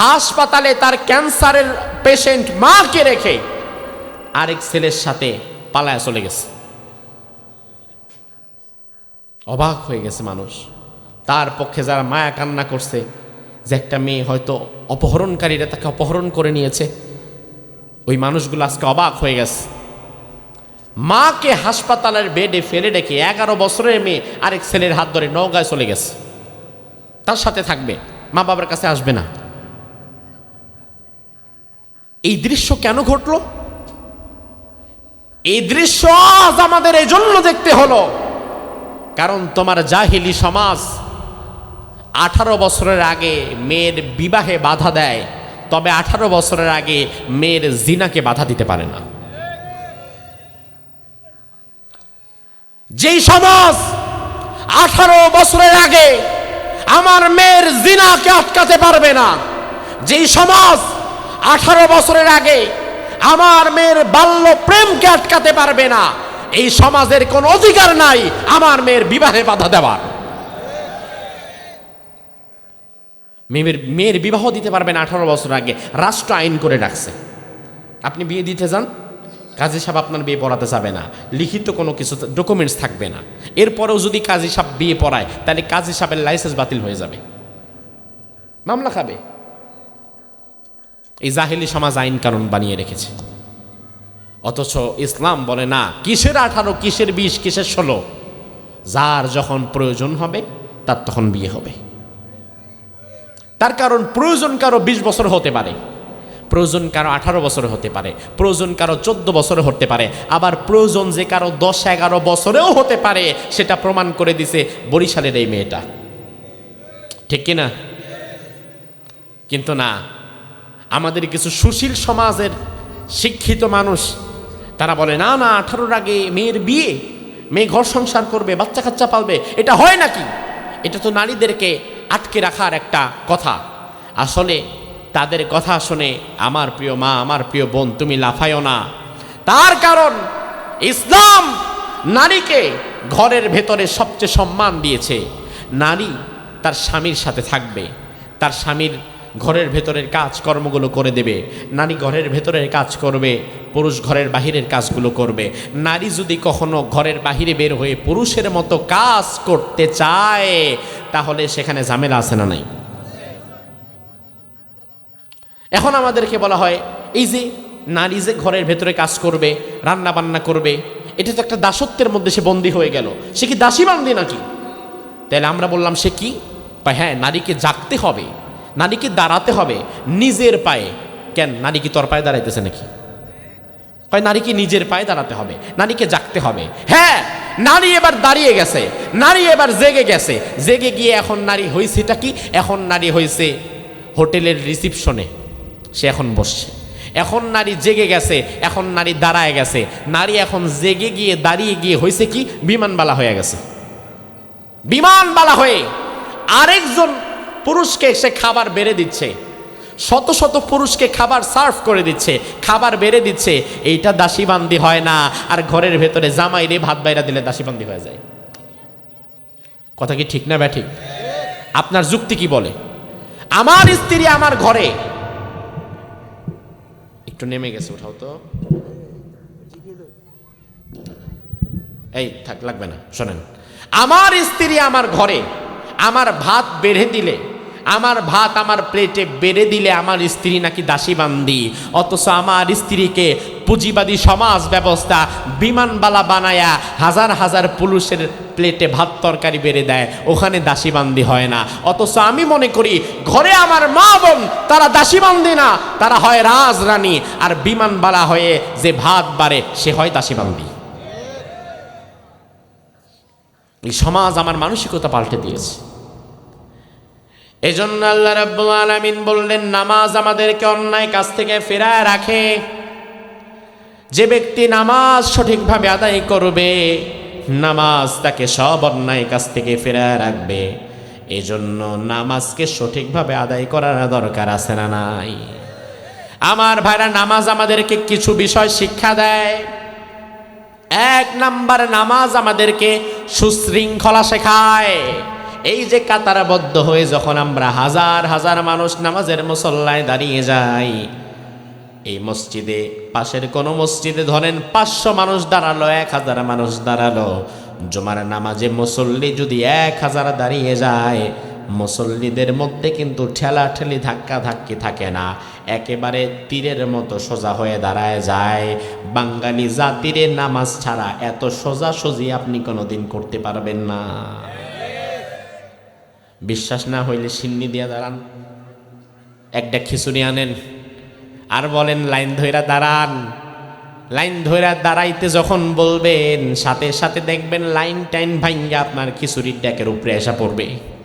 হাসপাতালে তার ক্যান্সারের পেশেন্ট মাকে রেখে আরেক ছেলের সাথে পালায় চলে গেছে। অবাক হয়ে গেছে মানুষ। তার পক্ষে যারা মায়া কান্না করছে, যে একটা মেয়ে হয়তো অপহরণকারীরা তাকে অপহরণ করে নিয়েছে, ওই মানুষগুলো আজকে অবাক হয়ে গেছে। মাকে হাসপাতালের বেডে ফেলে রেখে এগারো বছরের মেয়ে আরেক ছেলের হাত ধরে নৌকায় চলে গেছে। তার সাথে থাকবে মা বাবার কাছে আসবে না। এই দৃশ্য কেন ঘটল? এই দৃশ্য আজ আমাদের এই জন্য দেখতে হলো। কারণ তোমার জাহিলি সমাজ আঠারো বছরের আগে মেয়ের বিবাহে বাধা দেয়, তবে আঠারো বছরের আগে মেয়ের জিনাকে বাধা দিতে পারে না। যেই সমাজ আঠারো বছরের আগে আমার মেয়ের জিনাকে আটকাতে পারবে না, যেই সমাজ আঠারো বছরের আগে আমার মেয়ের বাল্য প্রেমকে আটকাতে পারবে না। এই সমাজের কোন অধিকার নাই আমার মেয়ের বিবাহে বাধা দেওয়ার। মেয়ের মেয়ের বিবাহ দিতে পারবেন আঠারো বছর আগে। রাষ্ট্র আইন করে রাখছে আপনি বিয়ে দিতে যান, কাজী সাহেব আপনার বিয়ে পড়াতে যাবে না। লিখিত কোনো কিছু ডকুমেন্টস থাকবে না। এরপরেও যদি কাজী সাহেব বিয়ে পড়ায়, তাহলে কাজী সাহেবের লাইসেন্স বাতিল হয়ে যাবে। মামলা খাবে। এই জাহেলি সমাজ আইন কানুন বানিয়ে রেখেছে। অথচ ইসলাম বলে, না, কিসের আঠারো, কিসের বিশ, কিসের ষোলো? যার যখন প্রয়োজন হবে, তার তখন বিয়ে হবে। তার কারণ প্রয়োজন কারও বিশ বছর হতে পারে, প্রয়োজন কারও আঠারো বছর হতে পারে, প্রয়োজন কারও চোদ্দ বছরে হতে পারে, আবার প্রয়োজন যে কারও দশ, এগারো বছরেও হতে পারে, সেটা প্রমাণ করে দিছে বরিশালের এই মেয়েটা। ঠিক কিনা? কিন্তু না আমাদের কিছু সুশীল সমাজের শিক্ষিত মানুষ, তারা বলে, না না, আঠারোর আগে মেয়ের বিয়ে, মেয়ে ঘর সংসার করবে, বাচ্চা কাচ্চা পালবে, এটা হয় নাকি? এটা তো নারীদেরকে আটকে রাখার একটা কথা। আসলে তাদের কথা শুনে আমার প্রিয় মা, আমার প্রিয় বোন, তুমি লাফায়ও না। তার কারণ ইসলাম নারীকে ঘরের ভেতরে সবচেয়ে সম্মান দিয়েছে। নারী তার স্বামীর সাথে থাকবে, তার স্বামীর ঘরের ভেতরের কাজ কর্মগুলো করে দেবে। নারী ঘরের ভেতরের কাজ করবে, পুরুষ ঘরের বাহিরের কাজগুলো করবে। নারী যদি কখনো ঘরের বাহিরে বের হয়ে পুরুষের মতো কাজ করতে চায়, তাহলে সেখানে ঝামেলা আছে না নাই? এখন আমাদেরকে বলা হয়, এই যে নারী যে ঘরের ভেতরে কাজ করবে রান্না বান্না করবে, এটা তো একটা দাসত্বের মধ্যে সে বন্দী হয়ে গেল। সে কি দাসী বান্দি নাকি? তাহলে আমরা বললাম, সে কি? হ্যাঁ নারীকে জাগতে হবে। নারীকে দাঁড়াতে হবে নিজের পায়ে। কেন? নারী কি তোর পায়ে দাঁড়াইতেছে নাকি? কয় নারীকে নিজের পায়ে দাঁড়াতে হবে? নারীকে জাগতে হবে। হ্যাঁ নারী এবার দাঁড়িয়ে গেছে। নারী এবার জেগে গেছে। জেগে গিয়ে এখন নারী হয়েছেটা কি? এখন নারী হয়েছে হোটেলের রিসিপশনে। সে এখন বসছে। এখন নারী জেগে গেছে। এখন নারী দাঁড়ায় গেছে। নারী এখন জেগে গিয়ে দাঁড়িয়ে গিয়ে হয়েছে কি? বিমানবালা হয়ে গেছে। বিমানবালা হয়ে আরেকজন পুরুষকে সে খাবার বেড়ে দিচ্ছে। শত শত পুরুষকে খাবার সার্ভ করে দিচ্ছে, খাবার বেড়ে দিচ্ছে। এইটা দাসীবান্দি হয় না। আর ঘরের ভেতরে জামাই রে ভাত বাইরা দিলে দাসীবান্দি হয়ে যায়। কথা কি ঠিক না ব্যাঠিক আপনার যুক্তি কি বলে? আমার স্ত্রী আমার ঘরে। একটু নেমে গেছে, উঠাও তো। এই, থাক, লাগবে না। শোনেন। আমার স্ত্রী আমার ঘরে। আমার ভাত বেড়ে দিলে, আমার ভাত আমার প্লেটে বেড়ে দিলে আমার স্ত্রী নাকি দাসী বান্দি অথচ আমার স্ত্রীকে পুঁজিবাদী সমাজ ব্যবস্থা, বিমানবালা বানায়া হাজার হাজার পুরুষের প্লেটে ভাত তরকারি বেড়ে দেয়, ওখানে দাসীবান্দি হয় না। অথচ আমি মনে করি, ঘরে আমার মা বোন, তারা দাসীবান্দি না, তারা হয় রাজরানী, আর বিমানবালা হয়ে যে ভাত বাড়ে, সে হয় দাসীবান্দি। এই সমাজ আমার মানসিকতা পাল্টে দিয়েছে। এজন্য আল্লাহ রাব্বুল আলামিন বললেন, নামাজ আমাদেরকে অন্যায় কাজ থেকে ফেরায় রাখে। যে ব্যক্তি নামাজ সঠিকভাবে আদায় করবে, নামাজ তাকে সব অন্যায় কাজ থেকে ফেরায় রাখবে। এজন্য নামাজকে সঠিকভাবে আদায় করার দরকার আছে না নাই? আমার ভাইরা, নামাজ আমাদেরকে কিছু বিষয় শিক্ষা দেয়। এক নাম্বার, নামাজ আমাদেরকে সুশৃঙ্খলা শেখায়। এই যে কাতারাবদ্ধ হয়ে যখন আমরা হাজার হাজার মানুষ নামাজের মুসল্লায় দাঁড়িয়ে যাই, এই মসজিদে, পাশের কোনো মসজিদে ধরেন পাঁচশো মানুষ দাঁড়াল, এক হাজার মানুষ দাঁড়াল। জুমার নামাজে মুসল্লি যদি এক হাজার দাঁড়িয়ে যায়, মুসল্লিদের মধ্যে কিন্তু ঠেলা ঠেলি ধাক্কা ধাক্কি থাকে না। একেবারে তীরের মতো সোজা হয়ে দাঁড়ায় যায়। বাঙালি জাতিরে নামাজ ছাড়া এত সোজা সোজি আপনি কোনোদিন করতে পারবেন না। বিশ্বাস না হইলে সিন্নি দিয়া দাঁড়ান। একটা খিচুড়ি আনেন। আর বলেন, লাইন ধইরা দাঁড়ান। লাইন ধইরা দাঁড়াইতে যখন বলবেন, সাথে সাথে দেখবেন লাইন টাইন ভাঙ্গা আপনার খিচুড়ির ডেকের উপরে এসে পড়বে।